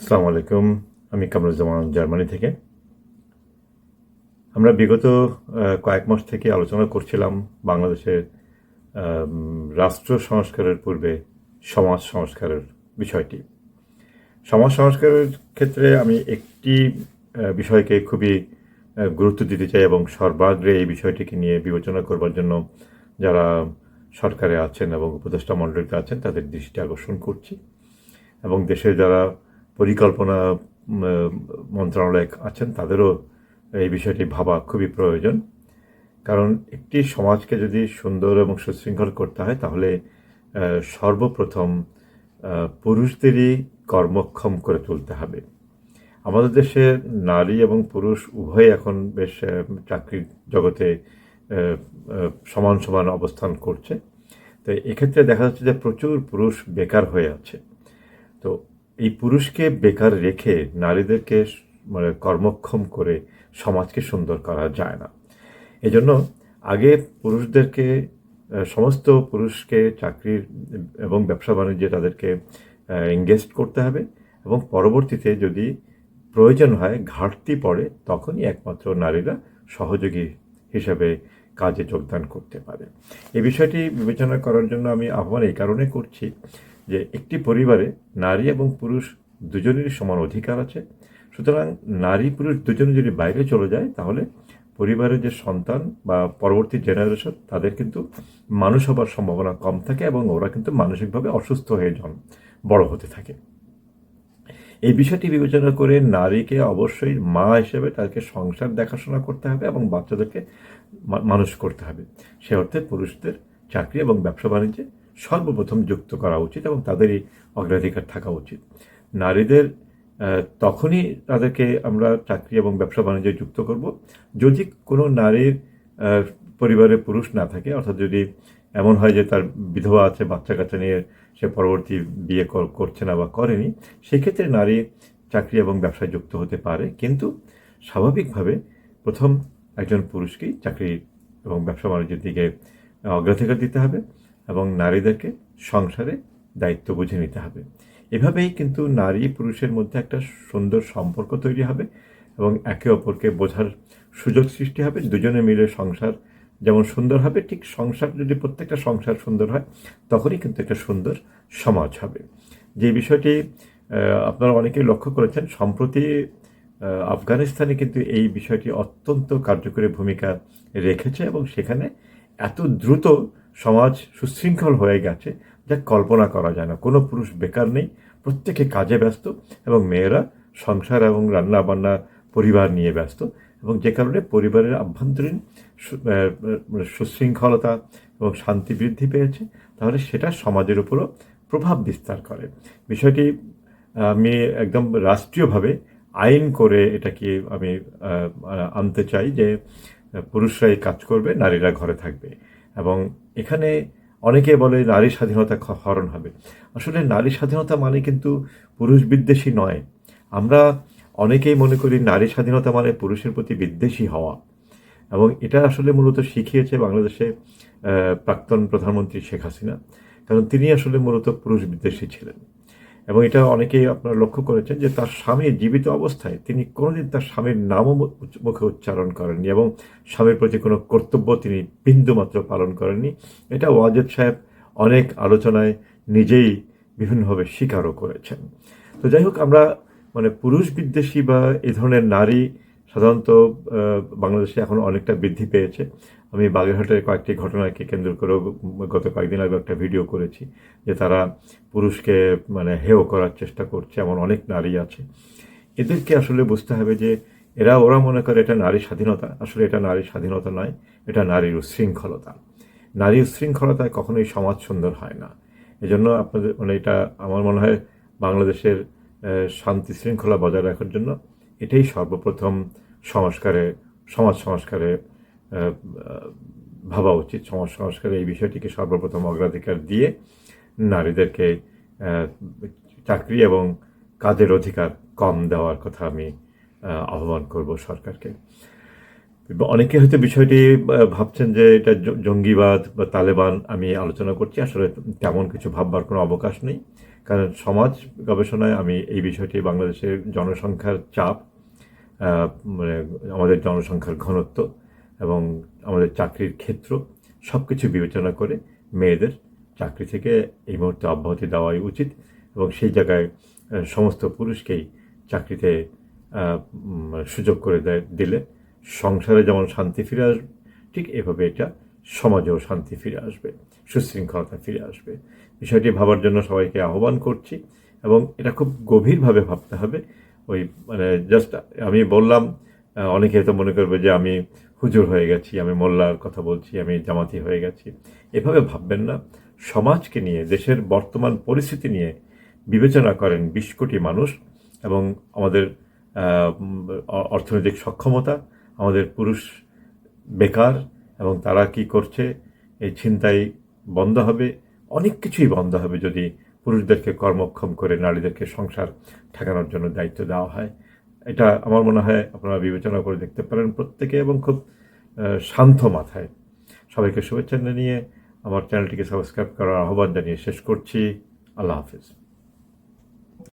আসসালামু আলাইকুম। আমি কামরুজ্জামান জার্মানি থেকে। আমরা বিগত কয়েক মাস থেকে আলোচনা করছিলাম বাংলাদেশের রাষ্ট্র সংস্কারের পূর্বে সমাজ সংস্কারের বিষয়টি। সমাজ সংস্কারের ক্ষেত্রে আমি একটি বিষয়কে খুবই গুরুত্ব দিতে চাই এবং সর্বাগ্রে এই বিষয়টিকে নিয়ে বিবেচনা করবার জন্য যারা সরকারে আছেন এবং উপদেষ্টা মণ্ডলীতে আছেন তাদের দৃষ্টি আকর্ষণ করছি। এবং দেশের যারা পরিকল্পনা মন্ত্রণালয়ে আছেন, তাদেরও এই বিষয়টি ভাবা খুবই প্রয়োজন। কারণ একটি সমাজকে যদি সুন্দর এবং সুশৃঙ্খল করতে হয়, তাহলে সর্বপ্রথম পুরুষদেরই কর্মক্ষম করে তুলতে হবে। আমাদের দেশে নারী এবং পুরুষ উভয় এখন বেশ চাকরির জগতে সমান সমান অবস্থান করছে। তো এক্ষেত্রে দেখা যাচ্ছে যে প্রচুর পুরুষ বেকার হয়ে আছে। তো এই পুরুষকে বেকার রেখে নারীদেরকে মানে কর্মক্ষম করে সমাজকে সুন্দর করা যায় না। এজন্য আগে পুরুষদেরকে সমস্ত পুরুষকে চাকরির এবং ব্যবসা বাণিজ্যে তাদেরকে এঙ্গেজ করতে হবে এবং পরবর্তীতে যদি প্রয়োজন হয়, ঘাটতি পড়ে, তখনই একমাত্র নারীরা সহযোগী হিসেবে কাজে যোগদান করতে পারে। এই বিষয়টি বিবেচনা করার জন্য আমি আহ্বান এই কারণে করছি যে একটি পরিবারে নারী এবং পুরুষ দুজনেরই সমান অধিকার আছে। সুতরাং নারী পুরুষ দুজনে যদি বাইরে চলে যায়, তাহলে পরিবারের যে সন্তান বা পরবর্তী জেনারেশন তাদের কিন্তু মানুষ হবার সম্ভাবনা কম থাকে এবং ওরা কিন্তু মানসিকভাবে অসুস্থ হয়ে জন, বড় হতে থাকে। এই বিষয়টি বিবেচনা করে নারীকে অবশ্যই মা হিসেবে তাকে সংসার দেখাশোনা করতে হবে এবং বাচ্চাদেরকে মানুষ করতে হবে। সে অর্থে পুরুষদের চাকরি এবং ব্যবসা বাণিজ্যে সর্বপ্রথম যুক্ত করা উচিত এবং তাদেরই অগ্রাধিকার থাকা উচিত। নারীদের তখনই তাদেরকে আমরা চাকরি এবং ব্যবসা বাণিজ্যে যুক্ত করব। যদি কোনো নারীর পরিবারে পুরুষ না থাকে, অর্থাৎ যদি এমন হয় যে তার বিধবা আছে বাচ্চা কাচ্চা নিয়ে সে পরবর্তী বিয়ে কর- করছে না বা করেনি, সেক্ষেত্রে নারী চাকরি এবং ব্যবসায় যুক্ত হতে পারে। কিন্তু স্বাভাবিকভাবে প্রথম একজন পুরুষকেই চাকরি এবং ব্যবসা বাণিজ্যের দিকে অগ্রাধিকার দিতে হবে। এবং নারীদেরকে সংসারে দায়িত্ব বুঝে নিতে হবে। এভাবেই কিন্তু নারী পুরুষের মধ্যে একটা সুন্দর সম্পর্ক তৈরি হবে এবং একে অপরকে বোঝার সুযোগ সৃষ্টি হবে। দুজনে মিলে সংসার যেমন সুন্দর হবে, ঠিক সংসার যদি প্রত্যেকটা সংসার সুন্দর হয়, তখনই কিন্তু একটা সুন্দর সমাজ হবে। যে বিষয়টি আপনারা অনেকেই লক্ষ্য করেছেন, সম্প্রতি আফগানিস্তানে কিন্তু এই বিষয়টি অত্যন্ত কার্যকরী ভূমিকা রেখেছে এবং সেখানে এত দ্রুত সমাজ সুশৃঙ্খল হয়ে গেছে যা কল্পনা করা যায় না। কোনো পুরুষ বেকার নেই প্রত্যেকে কাজে ব্যস্ত এবং মেয়েরা সংসার এবং রান্না বান্না পরিবার নিয়ে ব্যস্ত এবং যে কারণে পরিবারের আভ্যন্তরীণ আহ, সুশৃঙ্খলতা এবং শান্তি বৃদ্ধি পেয়েছে তাহলে সেটা সমাজের উপরও প্রভাব বিস্তার করে। বিষয়টি আমি একদম রাষ্ট্রীয়ভাবে আইন করে এটাকে আমি আনতে চাই যে পুরুষরাই কাজ করবে নারীরা ঘরে থাকবে এবং এখানে অনেকে বলে নারী স্বাধীনতা হরণ হবে। আসলে নারী স্বাধীনতা মানে কিন্তু পুরুষ বিদ্বেষী নয়। আমরা অনেকেই মনে করি নারী স্বাধীনতা মানে পুরুষের প্রতি বিদ্বেষী হওয়া। এবং এটা আসলে মূলত শিখিয়েছে বাংলাদেশে প্রাক্তন প্রধানমন্ত্রী শেখ হাসিনা। কারণ তিনি আসলে মূলত পুরুষ বিদ্বেষী ছিলেন। এবং এটা অনেকেই আপনারা লক্ষ্য করেছেন যে তার স্বামী জীবিত অবস্থায় তিনি কোনোদিন তার স্বামীর নামও মুখে উচ্চারণ করেননি এবং স্বামীর প্রতি কোনো কর্তব্য তিনি বিন্দুমাত্র পালন করেননি। এটা ওয়াজেদ সাহেব অনেক আলোচনায় নিজেই বিভিন্নভাবে স্বীকারও করেছেন। তো যাই হোক, আমরা মানে পুরুষ বিদ্বেষী বা এ ধরনের নারী সাধারণত বাংলাদেশে এখন অনেকটা বৃদ্ধি পেয়েছে। আমি বাগেরহাটের কয়েকটি ঘটনাকে কেন্দ্র করেও গত কয়েকদিন আগে একটা ভিডিও করেছি যে তারা পুরুষকে মানে হেয় করার চেষ্টা করছে, এমন অনেক নারী আছে। এদেরকে আসলে বুঝতে হবে যে এরা, ওরা মনে করে এটা নারী স্বাধীনতা। আসলে এটা নারী স্বাধীনতা নয়, এটা নারীর উচ্ছৃঙ্খলতা নারী উচ্ছৃঙ্খলতায় কখনোই সমাজ সুন্দর হয় না। এজন্য আপনাদের মানে এটা আমার মনে হয় বাংলাদেশের শান্তি শৃঙ্খলা বজায় রাখার জন্য এটাই সর্বপ্রথম সংস্কারে, সমাজ সংস্কারে ভাবা উচিত। সমাজ সংস্কারে এই বিষয়টিকে সর্বপ্রথম অগ্রাধিকার দিয়ে নারীদেরকে চাকরি এবং কাজের অধিকার কম দেওয়ার কথা আমি আহ্বান করব সরকারকে। অনেকে হয়তো বিষয়টি ভাবছেন যে এটা জঙ্গিবাদ বা তালেবান আমি আলোচনা করছি। আসলে তেমন কিছু ভাববার কোনো অবকাশ নেই। কারণ সমাজ গবেষণায় আমি এই বিষয়টি বাংলাদেশের জনসংখ্যার চাপ মানে আমাদের জনসংখ্যার ঘনত্ব এবং আমাদের চাকরির ক্ষেত্র সব কিছু বিবেচনা করে মেয়েদের চাকরি থেকে এই মুহূর্তে অব্যাহতি দেওয়াই উচিত এবং সেই জায়গায় সমস্ত পুরুষকেই চাকরিতে সুযোগ করে দেয় দিলে সংসারে যেমন শান্তি ফিরে আসবে ঠিক এভাবে এটা সমাজেও শান্তি ফিরে আসবে, সুশৃঙ্খলতা ফিরে আসবে। বিষয়টি ভাবার জন্য সবাইকে আহ্বান করছি এবং এটা খুব গভীরভাবে ভাবতে হবে ওই মানে জাস্ট আমি বললাম অনেকে হয়তো মনে করবে যে আমি হুজুর হয়ে গেছি, আমি মোল্লার কথা বলছি, আমি জামাতি হয়ে গেছি। এভাবে ভাববেন না। সমাজকে নিয়ে, দেশের বর্তমান পরিস্থিতি নিয়ে বিবেচনা করেন বিশ কোটি মানুষ এবং আমাদের অর্থনৈতিক সক্ষমতা, আমাদের পুরুষ বেকার এবং তারা কি করছে, এই ছিনতাই বন্ধ হবে, অনেক কিছুই বন্ধ হবে যদি পুরুষদেরকে কর্মক্ষম করে নারীদেরকে সংসার ঠেকানোর জন্য দায়িত্ব দেওয়া হয়। এটা আমার মনে হয় আপনারা বিবেচনা করে দেখতে পারেন প্রত্যেকে এবং খুব শান্ত মাথায়। সবাইকে শুভেচ্ছা জানিয়ে আমার চ্যানেলটিকে সাবস্ক্রাইব করার আহ্বান জানিয়ে শেষ করছি। আল্লাহ হাফিজ।